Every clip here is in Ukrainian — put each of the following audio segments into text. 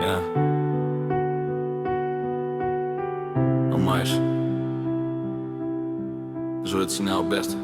Ja. Kom maar eens. Zo het snel best.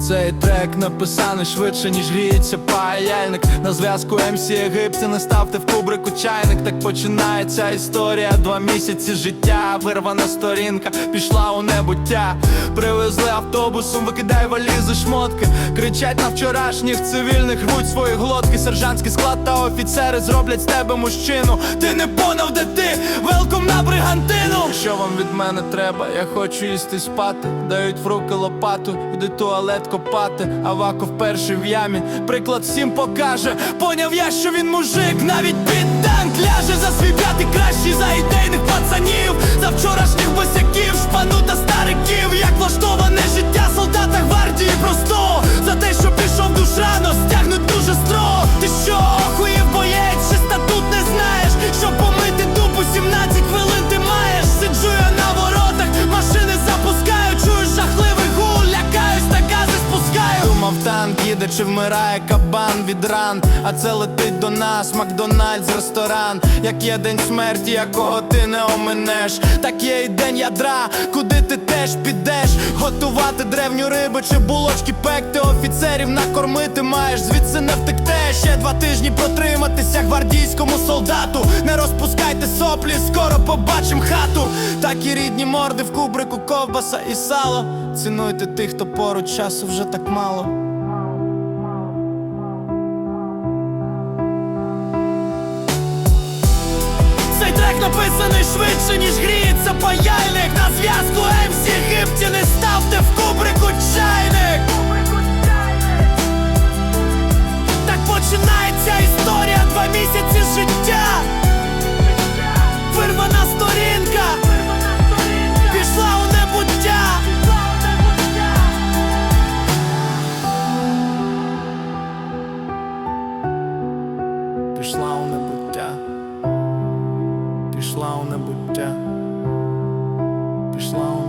Цей трек написаний швидше, ніж гріється паяльник. На зв'язку МС Єгипті не ставте в кубрику чайник. Так починається історія, два місяці життя Вирвана сторінка, пішла у небуття. Привезли автобусом, викидай валізи, шмотки. Кричать на вчорашніх цивільних, рвуть свої глотки. Сержантський склад та офіцери зроблять з тебе мужчину. Ти не понав, де ти, велком на бригантину! Що вам від мене треба? Я хочу їсти спати. Дають в руки лопату, йди туалет копати Аваков перший в ямі, приклад всім покаже. Поняв я, що він мужик, навіть під танк ляже За свій п'ятий кращий, чи вмирає кабан від ран? А це летить до нас, Макдональдс, ресторан. Як є день смерті, якого ти не оминеш? Так є і день ядра, куди ти теж підеш? Готувати древню рибу чи булочки пекти? Офіцерів накормити маєш, звідси не втектеш Ще два тижні протриматися гвардійському солдату. Не розпускайте соплі, скоро побачим хату. Так і рідні морди в кубрику ковбаса і сало. Цінуйте тих, хто поруч часу вже так мало написаний швидше, ніж гріється пішла у небуття, пішла у небуття.